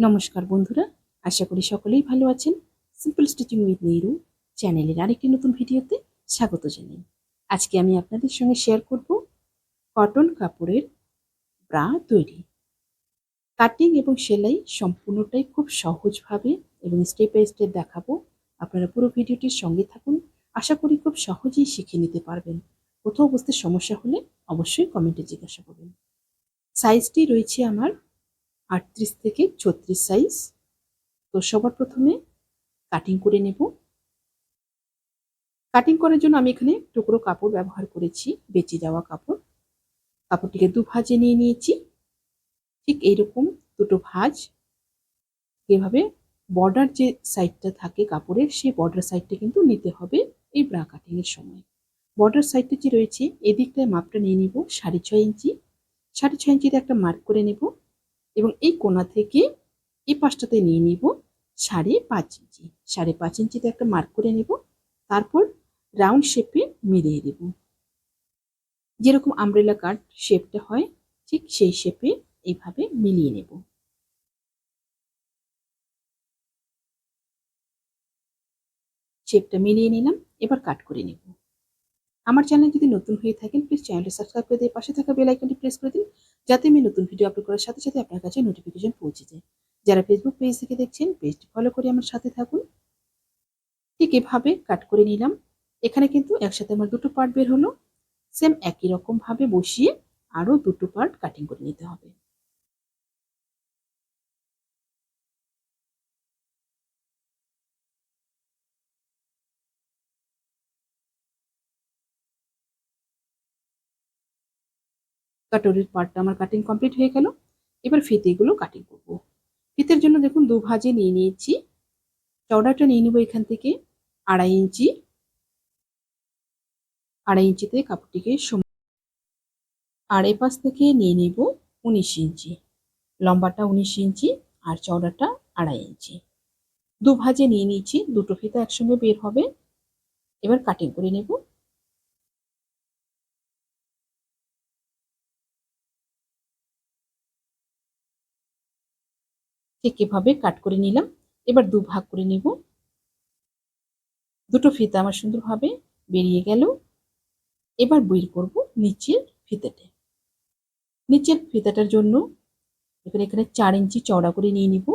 নমস্কার বন্ধুরা, আশা করি সকলেই ভালো আছেন। সিম্পল স্টিচিং উইথ নেহরু চ্যানেলের আরেকটি নতুন ভিডিওতে স্বাগত জানাই। আজকে আমি আপনাদের সঙ্গে শেয়ার করব কটন কাপড়ের ব্রা তৈরি। কাটিং এবং সেলাই সম্পূর্ণটাই খুব সহজভাবে এবং স্টেপ বাই স্টেপ দেখাবো। আপনারা পুরো ভিডিওটির সঙ্গে থাকুন। আশা করি খুব সহজেই শিখে নিতে পারবেন। কোথাও বুঝতে সমস্যা হলে অবশ্যই কমেন্টে জিজ্ঞাসা করবেন। সাইজটি রয়েছে আমার আটত্রিশ থেকে ছত্রিশ সাইজ তো সবার প্রথমে কাটিং করে নেব। কাটিং করার জন্য আমি এখানে টুকরো কাপড় ব্যবহার করেছি, বেঁচে যাওয়া কাপড়। কাপড়টিকে দু ভাজে নিয়ে নিয়েছি। ঠিক এইরকম দুটো ভাজ। এভাবে বর্ডার যে সাইডটা থাকে কাপড়ের, সেই বর্ডার সাইডটা কিন্তু নিতে হবে এই ব্রা কাটিংয়ের সময়। বর্ডার সাইডটা যে রয়েছে, এদিকটায় মাপটা নিয়ে নিব সাড়ে ছয় ইঞ্চি। সাড়ে ছয় ইঞ্চিতে একটা মার্ক করে নেব। এবং এই কোনা থেকে এই পাশটাতে নিয়ে নিব সাড়ে পাঁচ ইঞ্চি। সাড়ে পাঁচ ইঞ্চিতে একটা মার্ক করে নেব, তারপর রাউন্ড শেপে মিলিয়ে দেব। যেরকম আমব্রেলা কাট শেপটা হয়, ঠিক সেই শেপে এইভাবে মিলিয়ে নেব। শেপটা মিলিয়ে নিলাম, এবার কাট করে নেব। আমার চ্যানেল যদি নতুন হয়ে থাকেন প্লিজ চ্যানেলটি সাবস্ক্রাইব করে দিয়ে পাশে থাকা বেল আইকনটি প্রেস করে দিন। যাতে আমি নতুন ভিডিও আপলোড করার সাথে সাথে আপনার কাছে নোটিফিকেশন পৌঁছে যায়। যারা ফেসবুক পেজ থেকে দেখছেন পেজটি ফলো করে আমার সাথে থাকুন। ঠিক এভাবে কাট করে নিলাম। এখানে কিন্তু একসাথে আমার দুটো পার্ট বের হলো। সেম একই রকমভাবে বসিয়ে আরও দুটো পার্ট কাটিং করে নিতে হবে। কাটরির পার্টটা আমার কাটিং কমপ্লিট হয়ে গেল। এবার ফিতেগুলো কাটিং করব। ফিতের জন্য দেখুন দু ভাজে নিয়ে নিয়েছি। চওড়াটা নিয়ে নেব এখান থেকে আড়াই ইঞ্চি। আড়াই ইঞ্চিতে কাপড়টিকে আর এপাশ থেকে নিয়ে নিব উনিশ ইঞ্চি। লম্বাটা উনিশ ইঞ্চি আর চওড়াটা আড়াই ইঞ্চি। দু ভাজে নিয়ে নিয়েছি। দুটো ফিতা একসঙ্গে বের হবে। এবার কাটিং করে নেব। ঠিক এভাবে কাট করে নিলাম। এবার দু ভাগ করে নিব। দুটো ফিতা আমার সুন্দরভাবে বেরিয়ে গেল। এবার বের করব নিচের ফিতাতে। নিচের ফিতাটার জন্য এখানে এখানে চার ইঞ্চি চওড়া করে নিয়ে নিব।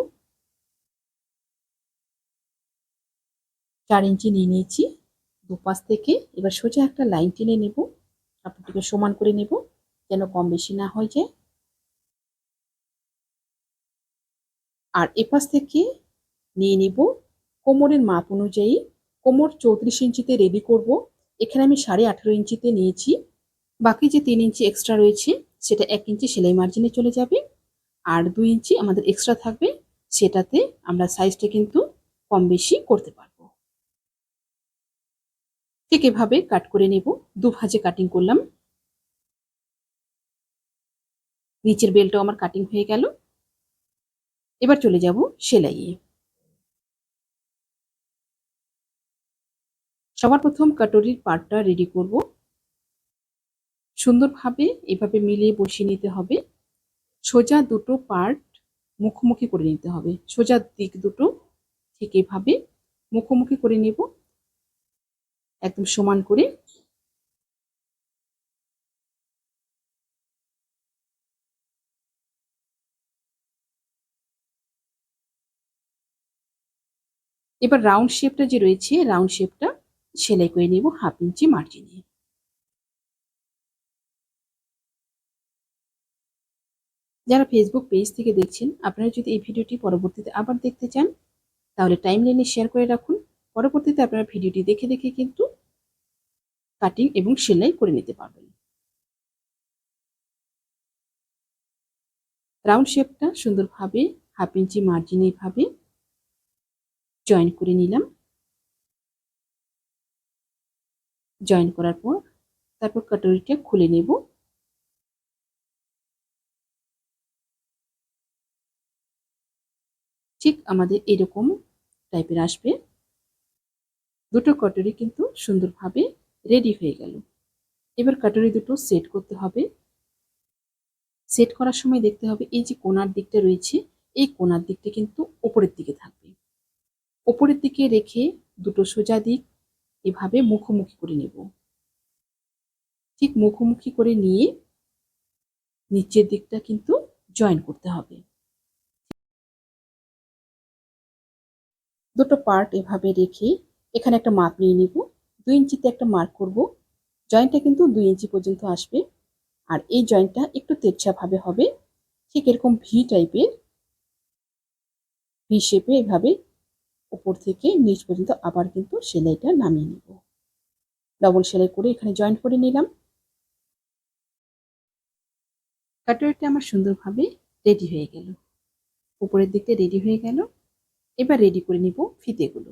চার ইঞ্চি নিয়ে নিয়েছি। দুপাশ থেকে এবার সোজা একটা লাইন টেনে নেব। কাপড়টিকে সমান করে নেব, যেন কম বেশি না হয়ে যায়। আর এপাশ থেকে নিয়ে নিব। কোমরের মাপ অনুযায়ী কোমর চৌত্রিশ ইঞ্চিতে রেডি করব। এখানে আমি সাড়ে আঠেরো ইঞ্চিতে নিয়েছি। বাকি যে তিন ইঞ্চি এক্সট্রা রয়েছে, সেটা এক ইঞ্চি সেলাই মার্জিনে চলে যাবে। আর দুই ইঞ্চি আমাদের এক্সট্রা থাকবে, সেটাতে আমরা সাইজটা কিন্তু কম বেশি করতে পারব। ঠিক এভাবে কাট করে নেব। দু ভাজে কাটিং করলাম। নিচের বেলটাও আমার কাটিং হয়ে গেল। এবার চলে যাব সেলাইয়ে। সবার প্রথম কাটরির পার্টটা রেডি করব। সুন্দরভাবে এভাবে মিলিয়ে বসিয়ে নিতে হবে। সোজা দুটো পার্ট মুখোমুখি করে নিতে হবে। সোজা দিক দুটো ঠিক এভাবে মুখোমুখি করে নেব। একদম সমান করে এবার রাউন্ড শেপটা যে রয়েছে রাউন্ড শেপটা সেলাই করে নেব হাফ ইঞ্চি মার্জিনে যারা ফেসবুক পেজ থেকে দেখছেন, আপনারা যদি এই ভিডিওটি পরবর্তীতে আবার দেখতে চান, তাহলে টাইম লাইনে শেয়ার করে রাখুন। পরবর্তীতে আপনারা ভিডিওটি দেখে দেখে কিন্তু কাটিং এবং সেলাই করে নিতে পারবেন। রাউন্ড শেপটা সুন্দরভাবে হাফ ইঞ্চি মার্জিনে ভাবে জয়েন করে নিলাম। জয়েন করার পর তারপর কাটরিটা খুলে নেব। ঠিক আমাদের এরকম টাইপের আসবে। দুটো কটরি কিন্তু সুন্দরভাবে রেডি হয়ে গেল। এবার কাটরি দুটো সেট করতে হবে। সেট করার সময় দেখতে হবে এই যে কোনার দিকটা রয়েছে, এই কোনার দিকটা কিন্তু ওপরের দিকে থাকবে। ওপরের দিকে রেখে দুটো সোজা দিক এভাবে মুখোমুখি করে নেব। ঠিক মুখোমুখি করে নিয়ে নিচের দিকটা কিন্তু জয়েন করতে হবে। দুটো পার্ট এভাবে রেখে এখানে একটা মাপ নিয়ে নিব। দুই ইঞ্চিতে একটা মার্ক করব। জয়েন্টটা কিন্তু দুই ইঞ্চি পর্যন্ত আসবে। আর এই জয়েন্টটা একটু তেরছাভাবে হবে। ঠিক এরকম ভি টাইপের ভি শেপে এভাবে উপর থেকে নিচ পর্যন্ত আবার কিন্তু সেলাইটা নামিয়ে নেব। ডবল সেলাই করে এখানে জয়েন্ট করে নিলাম। কাটওয়ারটা আমার সুন্দরভাবে রেডি হয়ে গেল। উপরের দিকটা রেডি হয়ে গেল। এবার রেডি করে নিব ফিতেগুলো।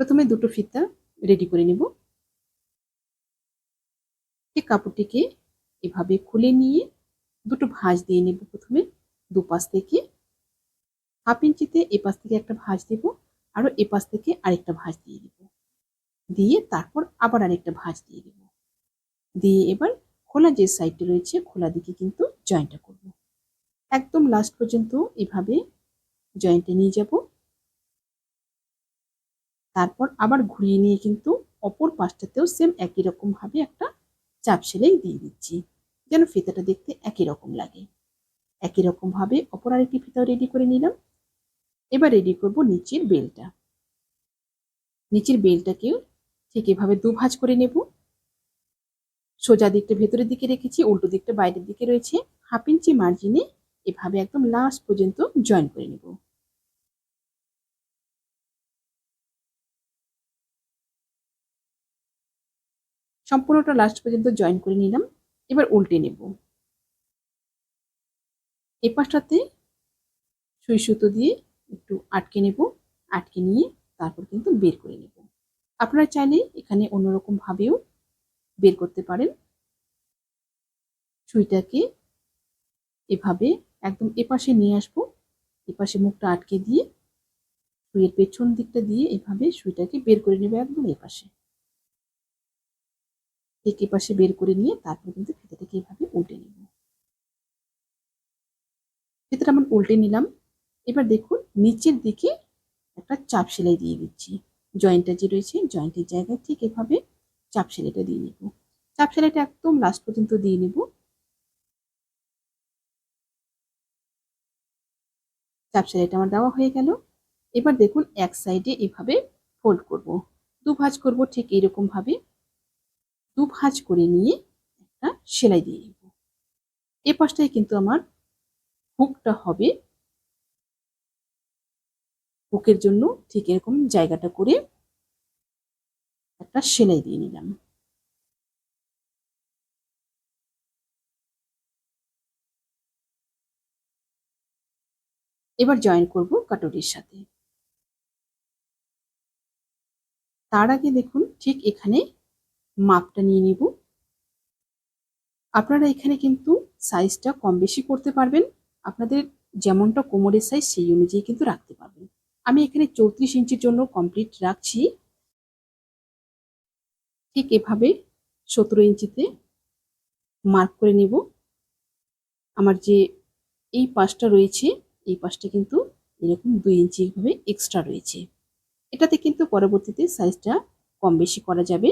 প্রথমে দুটো ফিতা রেডি করে নিব। এই কাপড়টিকে এভাবে খুলে নিয়ে দুটো ভাঁজ দিয়ে নেব প্রথমে দুপাশ থেকে। হাফ ইঞ্চিতে এপাশ থেকে একটা ভাঁজ দেব আরও এপাশ থেকে আরেকটা ভাঁজ দিয়ে দেব। দিয়ে তারপর আবার আরেকটা ভাঁজ দিয়ে দেব। দিয়ে এবার খোলা যে সাইডটা রয়েছে, খোলা দিকে কিন্তু জয়েন্টটা করব। একদম লাস্ট পর্যন্ত এভাবে জয়েন্টে নিয়ে যাব। তারপর আবার ঘুরিয়ে নিয়ে কিন্তু অপর পাশটাতেও সেম একই রকমভাবে একটা চাপ সেলাই দিয়ে দিচ্ছি, যেন ফিতাটা দেখতে একই রকম লাগে। একই রকমভাবে অপর আরেকটি ফিতাও রেডি করে নিলাম। এবার রেডি করব নিচের বেলটা। নিচের বেলটাকেও ঠিক এভাবে দু ভাঁজ করে নেব। সোজা দিকটা ভেতরের দিকে রেখেছি, উল্টো দিকটা বাইরের দিকে রয়েছে। হাফ ইঞ্চি মার্জিনে এভাবে একদম লাস্ট পর্যন্ত জয়েন করে নেব। সম্পূর্ণটা লাস্ট পর্যন্ত জয়েন করে নিলাম, এবার উল্টে নেব। এ পাশটাতে সুই সুতো দিয়ে একটু আটকে নেব, আটকে নিয়ে তারপর কিন্তু বের করে নেব। আপনারা চাইলে এখানে অন্যরকম ভাবেও বের করতে পারেন। সুইটাকে এভাবে একদম এপাশে নিয়ে আসব, এপাশে মুখটা আটকে দিয়ে সুইয়ের পেছন দিকটা দিয়ে এভাবে সুইটাকে বের করে নেবে একদম এপাশে। ঠিক এপাশে বের করে নিয়ে তারপর কিন্তু ফিতাটাকে এভাবে উল্টে নেব। ফিতাটা আমার উল্টে নিলাম। এবার দেখুন, নিচের দিকে একটা চাপ সেলাই দিয়ে দিচ্ছি। জয়েন্টটা যে রয়েছে জয়েন্টের জায়গায় ঠিক এভাবে চাপ সেলাইটা দিয়ে নেব। চাপ সেলাইটা একদম লাস্ট পর্যন্ত দিয়ে নেব। চাপ সেলাইটা আমার দেওয়া হয়ে গেল। এবার দেখুন, এক সাইডে এভাবে ফোল্ড করব। দু ভাঁজ করব ঠিক এইরকম ভাবে। দু ভাঁজ করে নিয়ে একটা সেলাই দিয়ে নেব। এ পাশটায় কিন্তু আমার হুকটা হবে হুকের জন্য ঠিক এরকম জায়গাটা করে একটা সেলাই দিয়ে নিলাম। এবার জয়েন করব কাটরির সাথে। তার আগে দেখুন ঠিক এখানে মাপটা নিয়ে নিব। আপনারা এখানে কিন্তু সাইজটা কম বেশি করতে পারবেন। আপনাদের যেমনটা কোমরের সাইজ সেই অনুযায়ী কিন্তু রাখতে পারবেন। আমি এখানে চৌত্রিশ ইঞ্চির জন্য কমপ্লিট রাখছি। ঠিক এভাবে সতেরো ইঞ্চিতে মার্ক করে নেব। আমার যে এই পাশটা রয়েছে, এই পাশটা কিন্তু এরকম দুই ইঞ্চি ভাবে এক্সট্রা রয়েছে। এটাতে কিন্তু পরবর্তীতে সাইজটা কম বেশি করা যাবে।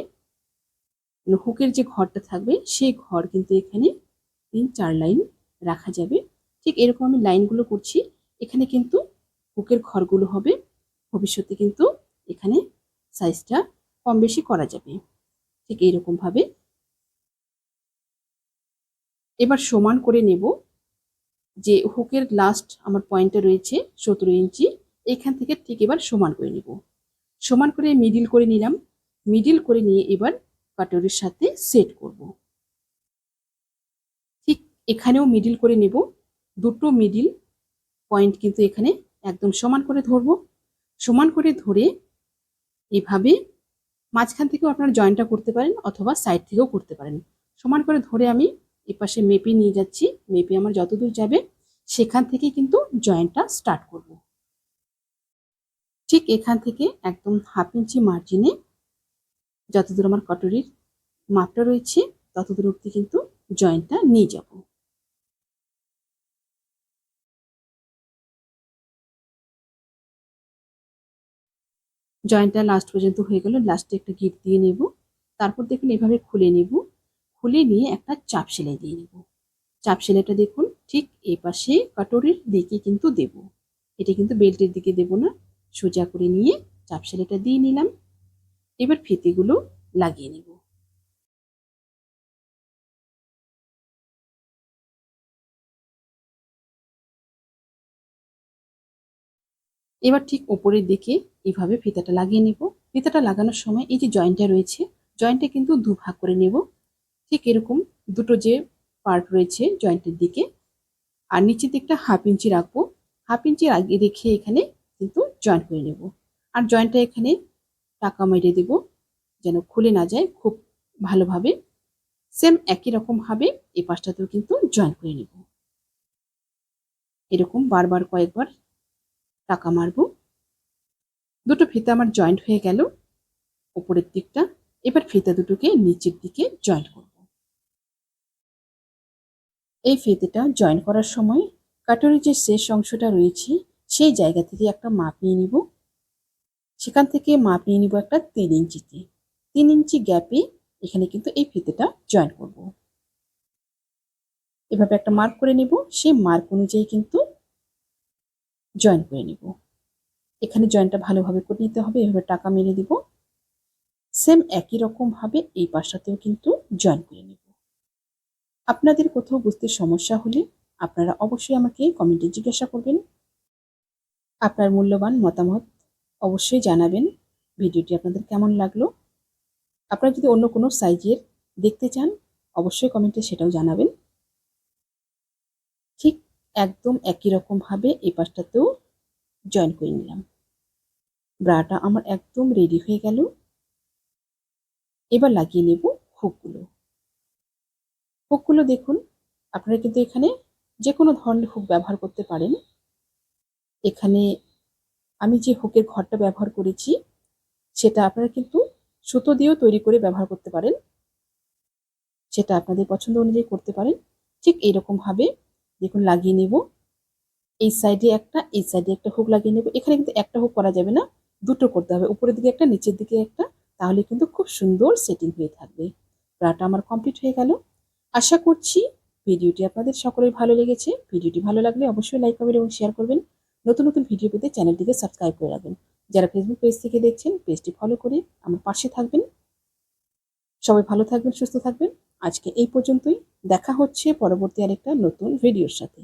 হুকের যে ঘরটা থাকবে, সেই ঘর কিন্তু এখানে তিন চার লাইন রাখা যাবে। ঠিক এরকম আমি লাইনগুলো করছি। এখানে কিন্তু হুকের ঘরগুলো হবে। ভবিষ্যতে কিন্তু এখানে সাইজটা কম বেশি করা যাবে। ঠিক এইরকমভাবে। এবার সমান করে নেব যে হুকের লাস্ট আমার পয়েন্টটা রয়েছে সতেরো ইঞ্চি এখান থেকে ঠিক এবার সমান করে নেব। সমান করে মিডিল করে নিলাম। মিডিল করে নিয়ে এবার কাটরের সাথে সেট করব। ঠিক এখানেও মিডিল করে নেব। দুটো মিডিল পয়েন্ট কিন্তু এখানে একদম সমান করে ধরব। সমান করে ধরে এভাবে মাঝখান থেকেও আপনারা জয়েন্টটা করতে পারেন অথবা সাইড থেকেও করতে পারেন। সমান করে ধরে আমি এপাশে মেপে নিয়ে যাচ্ছি। মেপে আমার যতদূর যাবে সেখান থেকে কিন্তু জয়েন্টটা স্টার্ট করব। ঠিক এখান থেকে একদম হাফ ইঞ্চি মার্জিনে যতদূর আমার কটরির মাপটা রয়েছে ততদূর অব্দি কিন্তু জয়েন্টটা নিয়ে যাব। জয়েন্টটা লাস্ট পর্যন্ত হয়ে গেল লাস্টে একটা গিট দিয়ে নেব। তারপর দেখুন এভাবে খুলে নেব। খুলে নিয়ে একটা চাপ সেলাই দিয়ে নেব। চাপ সেলাইটা দেখুন, ঠিক এ পাশে কাটরের দিকে কিন্তু দেব। এটা কিন্তু বেল্টের দিকে দেব না। সোজা করে নিয়ে চাপ সেলাইটা দিয়ে নিলাম। এবার ফিতেগুলো লাগিয়ে নেব। এবার ঠিক ওপরের দিকে এইভাবে ফিতাটা লাগিয়ে নেব। ফিতাটা লাগানোর সময় এই যে জয়েন্টটা রয়েছে জয়েন্টটা কিন্তু দু ভাগ করে নেব। ঠিক এরকম দুটো যে পার্ট রয়েছে জয়েন্টের দিকে। আর নিচের দিকটা হাফ ইঞ্চি রাখব। হাফ ইঞ্চি আগে রেখে এখানে কিন্তু জয়েন্ট করে নেব। আর জয়েন্টটা এখানে টাকা মেরে দেব, যেন খুলে না যায় খুব ভালোভাবে। সেম একই রকমভাবে এই পাশটাতেও কিন্তু জয়েন করে নেব। এরকম বারবার কয়েকবার টাকা মারবো। দুটো ফিতা আমার জয়েন্ট হয়ে গেল। উপরের দিকটা, এবার ফিতা দুটোকে নিচের দিকে জয়েন্ট করব। এই ফিতেটা জয়েন করার সময় কাটরের যে শেষ অংশটা রয়েছে, সেই জায়গা থেকে একটা মাপ নিয়ে নিব। সেখান থেকে মাপ নিয়ে নিব একটা তিন ইঞ্চিতে। তিন ইঞ্চি গ্যাপে এখানে কিন্তু এই ফিতেটা জয়েন করব। এভাবে একটা মার্ক করে নেব। সেই মার্ক অনুযায়ী কিন্তু জয়েন করে নিব। এখানে জয়েনটা ভালোভাবে করে নিতে হবে, এভাবে টাকা মেরে দিব। সেম একই রকমভাবে এই পাশটাতেও কিন্তু জয়েন করে নেব। আপনাদের কোথাও বুঝতে সমস্যা হলে আপনারা অবশ্যই আমাকে কমেন্টে জিজ্ঞাসা করবেন। আপনার মূল্যবান মতামত অবশ্যই জানাবেন। ভিডিওটি আপনাদের কেমন লাগল? আপনারা যদি অন্য কোনো সাইজের দেখতে চান, অবশ্যই কমেন্টে সেটাও জানাবেন। একদম একই রকমভাবে এই পাশটাতেও জয়েন করে নিলাম। ব্রাটা আমার একদম রেডি হয়ে গেল। এবার লাগিয়ে নেব হুকগুলো হুকগুলো দেখুন, আপনারা কিন্তু এখানে যে কোনো ধরনের হুক ব্যবহার করতে পারেন। এখানে আমি যে হুকের ঘরটা ব্যবহার করেছি, সেটা আপনারা কিন্তু সুতো দিয়েও তৈরি করে ব্যবহার করতে পারেন। সেটা আপনাদের পছন্দ অনুযায়ী করতে পারেন। ঠিক এইরকমভাবে দেখুন, লাগিয়ে নেব। এই সাইডে একটা, এই সাইডে একটা হুক লাগিয়ে নেব। এখানে কিন্তু একটা হুক করা যাবে না, দুটো করতে হবে। উপরের দিকে একটা, নিচের দিকে একটা, তাহলে কিন্তু খুব সুন্দর সেটিং হয়ে থাকবে। ব্রাটা আমার কমপ্লিট হয়ে গেল। আশা করছি ভিডিওটি আপনাদের সকলের ভালো লেগেছে। ভিডিওটি ভালো লাগলে অবশ্যই লাইক করবেন এবং শেয়ার করবেন। নতুন নতুন ভিডিও পেতে চ্যানেলটিকে সাবস্ক্রাইব করে রাখবেন। যারা ফেসবুক পেজ থেকে দেখছেন পেজটি ফলো করে আমার পাশে থাকবেন। সবাই ভালো থাকবেন, সুস্থ থাকবেন। আজকে এই পর্যন্তই। দেখা হচ্ছে পরবর্তী আরেকটা নতুন ভিডিওর সাথে।